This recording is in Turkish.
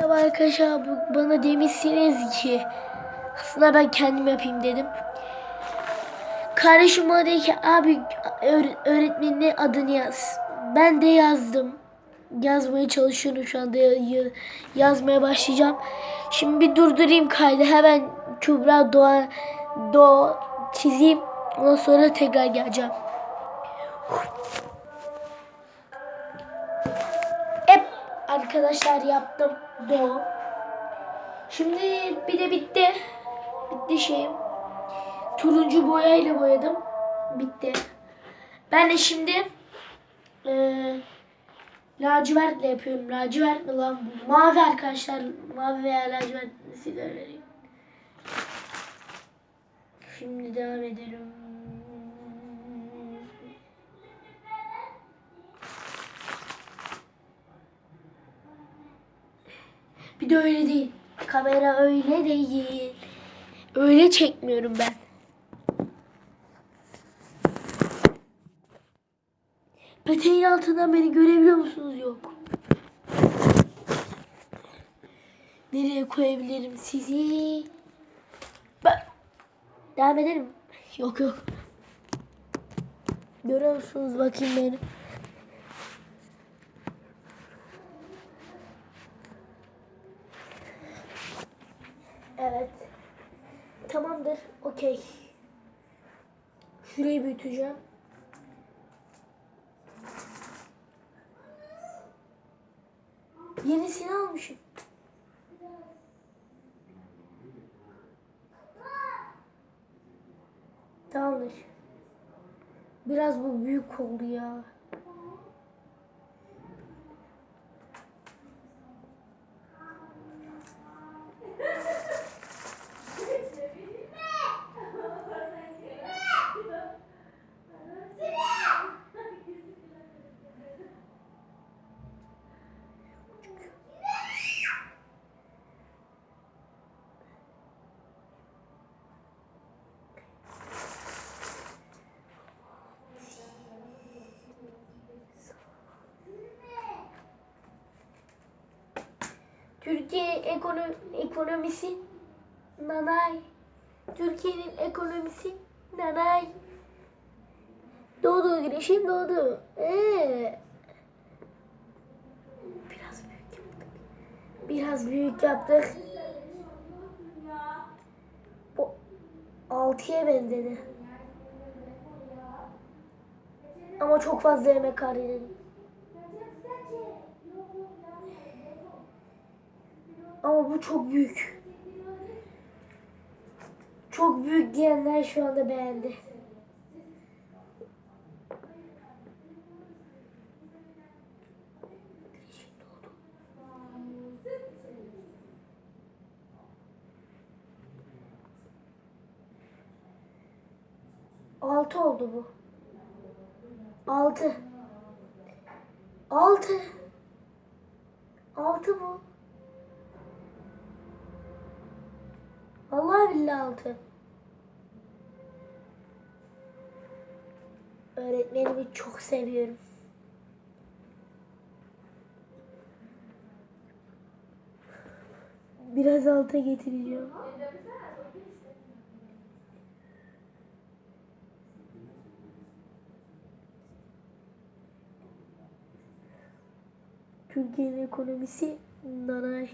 Merhaba arkadaşlar bana demişsiniz ki aslında ben kendim yapayım dedim. Kardeşim bana dedi ki abi öğ- öğretmenin adını yaz. Ben de yazdım. Yazmaya çalışıyorum şu anda ya- ya- yazmaya başlayacağım. Şimdi bir durdurayım kaydı hemen Kübra Doğa Do çizeyim. Ondan sonra tekrar geleceğim. Arkadaşlar yaptım. Do. Şimdi bir de bitti. Bitti şeyim. Turuncu boyayla boyadım. Bitti. Ben de şimdi eee lacivertle yapıyorum. Lacivert mi lan bu? Mavi arkadaşlar. Mavi veya lacivert size önereyim. Şimdi devam edelim. Bir de öyle değil. Kamera öyle değil. Öyle çekmiyorum ben. Peteğin altından beni görebiliyor musunuz? Yok. Nereye koyabilirim sizi? Ben... Devam ederim. Yok yok. Görüyor musunuz bakayım beni? Evet. Tamamdır. Okey. Şurayı büyüteceğim. Yenisini almışım. Tamamdır. Biraz bu büyük oldu ya. Türkiye ekonomi, ekonomisi nanay. Türkiye'nin ekonomisi nanay. Doğdu güneşim doğdu. Ee. Biraz büyük yaptık. Biraz büyük yaptık. Bu altıya benzedi. Ama çok fazla yemek harcadım. Ama bu çok büyük. Çok büyük diyenler şu anda beğendi. Altı oldu bu. Altı. Altı. Altı bu. Vallahi billahi altı. Öğretmenimi çok seviyorum. Biraz alta getireceğim. Türkiye'nin ekonomisi nanay.